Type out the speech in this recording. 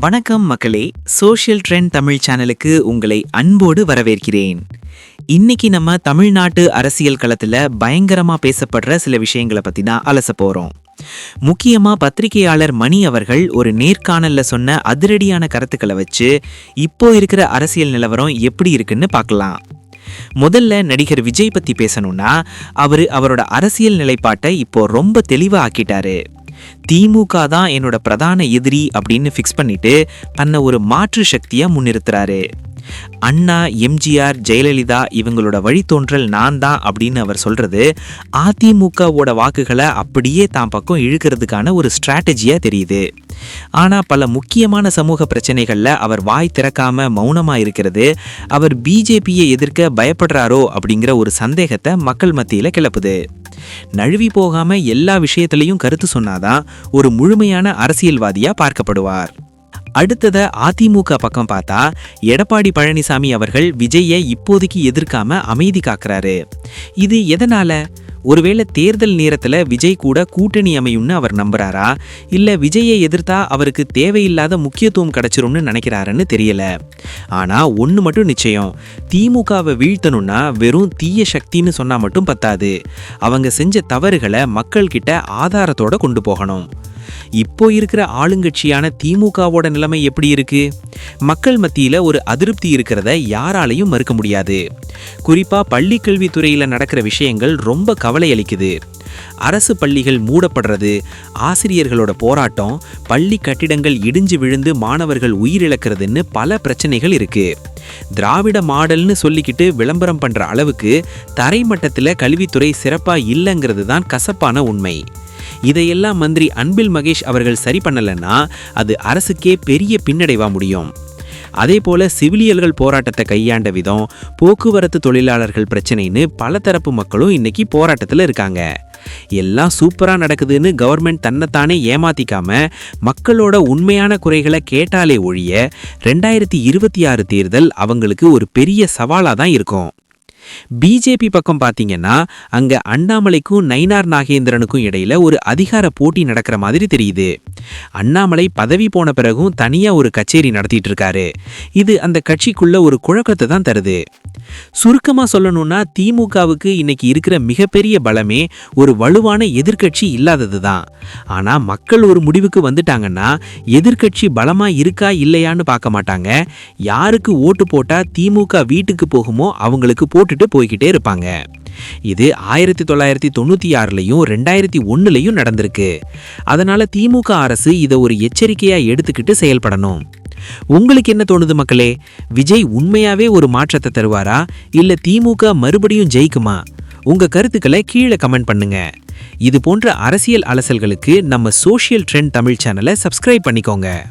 வணக்கம் மக்களே. Social trend Tamil சேனலுக்கு உங்களை அன்போடு வரவேற்கிறேன். இன்னைக்கு நம்ம தமிழ்நாட்டு அரசியல் களத்துல பயங்கரமா பேசப்படுற சில விஷயங்களை பத்தி தான் அலச போறோம். முக்கியமா பத்திரிகையாளர் மணி அவர்கள் ஒரு நேர்காணல்ல சொன்ன அதிரடியான கருத்துக்களை வச்சு இப்போ இருக்கிற அரசியல் நிலவரம் எப்படி இருக்குன்னு பார்க்கலாம். முதல்ல நடிகர் விஜய் பத்தி பேசணும்னா அவர் அவரோட அரசியல் நிலைப்பாட்டை இப்போ ரொம்ப தெளிவாக ஆக்கிட்டாரு. திமுக தான் என்னோட பிரதான எதிரி அப்படின்னு ஃபிக்ஸ் பண்ணிட்டு தன்னை ஒரு மாற்று சக்தியா முன்னிறுத்துறாரு. அண்ணா எம்ஜிஆர் ஜெயலலிதா இவங்களோட வழித்தோன்றல் நான் தான் அப்படின்னு அவர் சொல்கிறது அதிமுகவோட வாக்குகளை அப்படியே தான் பக்கம் இழுக்கிறதுக்கான ஒரு ஸ்ட்ராட்டஜியாக தெரியுது. ஆனால் பல முக்கியமான சமூக பிரச்சனைகளில் அவர் வாய் திறக்காம மௌனமாக இருக்கிறது அவர் பிஜேபியை எதிர்க்க பயப்படுறாரோ அப்படிங்கிற ஒரு சந்தேகத்தை மக்கள் மத்தியில் கிளப்புது. நழுவி போகாம எல்லா விஷயத்திலையும் கருத்து சொன்னாதான் ஒரு முழுமையான அரசியல்வாதியா பார்க்கப்படுவார். அடுத்தத அதிமுக பக்கம் பார்த்தா எடப்பாடி பழனிசாமி அவர்கள் விஜயை இப்போதைக்கு எதிர்க்காம அமைதி காக்குறாரு. இது எதனால? ஒருவேளை தேர்தல் நேரத்தில் விஜய் கூட கூட்டணி அமையும்னு அவர் நம்புறாரா? இல்லை விஜயை எதிர்த்தா அவருக்கு தேவையில்லாத முக்கியத்துவம் கிடைச்சிரும்னு நினைக்கிறாருன்னு தெரியல. ஆனால் ஒன்று மட்டும் நிச்சயம். திமுகவை வீழ்த்தணும்னா வெறும் தீய சக்தின்னு சொன்னால் மட்டும் பத்தாது. அவங்க செஞ்ச தவறுகளை மக்கள்கிட்ட ஆதாரத்தோடு ஆதாரத்தோட கொண்டு போகணும். இப்போ இருக்கிற ஆளுங்கட்சியான திமுகவோட நிலைமை எப்படி இருக்கு? மக்கள் மத்தியில் ஒரு அதிருப்தி இருக்கிறத யாராலையும் மறுக்க முடியாது. குறிப்பா பள்ளி கல்வித்துறையில் நடக்கிற விஷயங்கள் ரொம்ப கவலை அளிக்குது. அரசு பள்ளிகள் மூடப்படுறது ஆசிரியர்களோட போராட்டம் பள்ளி கட்டிடங்கள் இடிஞ்சு விழுந்து மாணவர்கள் உயிரிழக்கிறதுன்னு பல பிரச்சனைகள் இருக்கு. திராவிட மாடல்னு சொல்லிக்கிட்டு விளம்பரம் பண்ற அளவுக்கு தரைமட்டத்தில் கல்வித்துறை சிறப்பா இல்லைங்கிறது தான் கசப்பான உண்மை. இதையெல்லாம் மந்திரி அன்பில் மகேஷ் அவர்கள் சரி பண்ணலைன்னா அது அரசுக்கே பெரிய பின்னடைவா முடியும். அதே போல சிவிலியல்கள் போராட்டத்தை கையாண்ட விதம் போக்குவரத்து தொழிலாளர்கள் பிரச்சனைன்னு பல தரப்பு மக்களும் இன்னைக்கு போராட்டத்தில் இருக்காங்க. எல்லாம் சூப்பராக நடக்குதுன்னு கவர்மெண்ட் தன்னைத்தானே ஏமாத்திக்காம மக்களோட உண்மையான குறைகளை கேட்டாலே ஒழிய ரெண்டாயிரத்தி இருபத்தி ஆறு தேர்தல் அவங்களுக்கு ஒரு பெரிய சவாலாக தான் இருக்கும். பிஜேபி பக்கம் பார்த்தீங்கன்னா அங்க அண்ணாமலைக்கும் நயினார் நாகேந்திரனுக்கும் இடையில ஒரு அதிகார போட்டி நடக்கிற மாதிரி தெரியுது. அண்ணாமலை பதவி போன பிறகும் தனியா ஒரு கச்சேரி நடத்திட்டு இருக்காரு. இது அந்த கட்சிக்குள்ள ஒரு குழக்கத்தை தான் தருது. சுருக்கமா சொல்லணும்னா திமுகவுக்கு இன்னைக்கு இருக்கிற மிகப்பெரிய பலமே ஒரு வலுவான எதிர்க்கட்சி இல்லாதது தான். ஆனா மக்கள் ஒரு முடிவுக்கு வந்துட்டாங்கன்னா எதிர்க்கட்சி பலமா இருக்கா இல்லையான்னு பார்க்க மாட்டாங்க. யாருக்கு ஓட்டு போட்டா திமுக வீட்டுக்கு போகுமோ அவங்களுக்கு போட்டு போட்டுட்டு போய்கிட்டே இருப்பாங்க. இது ஆயிரத்தி தொள்ளாயிரத்தி தொண்ணூற்றி ஆறுலையும் ரெண்டாயிரத்தி ஒன்னுலையும் நடந்திருக்கு. அதனால் திமுக அரசு இதை ஒரு எச்சரிக்கையாக எடுத்துக்கிட்டு செயல்படணும். உங்களுக்கு என்ன தோணுது மக்களே? விஜய் உண்மையாவே ஒரு மாற்றத்தை தருவாரா? இல்ல திமுக மறுபடியும் ஜெயிக்குமா? உங்க கருத்துக்களை கீழே கமெண்ட் பண்ணுங்க. இது போன்ற அரசியல் அலசல்களுக்கு நம்ம சோஷியல் ட்ரெண்ட் தமிழ் சேனலை சப்ஸ்கிரைப் பண்ணிக்கோங்க.